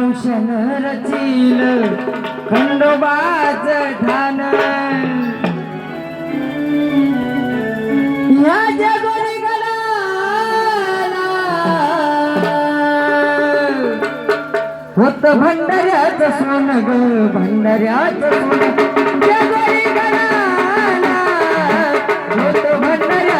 भूषण रचिल खंडोबाच ठाण. या जगोरी होत भंडाऱ्याच सोन ग भंडऱ्याच सोन. जगोरी गणाला होत भंडाऱ्या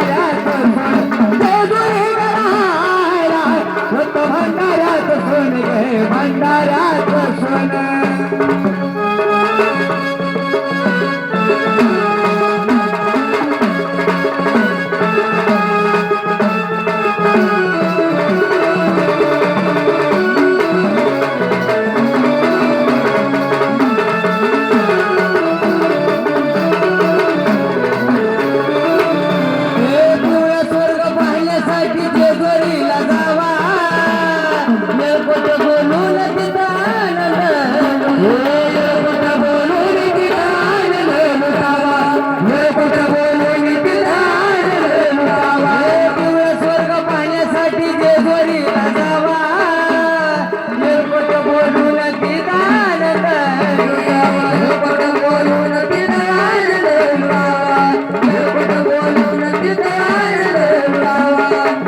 mandará a tu sonar.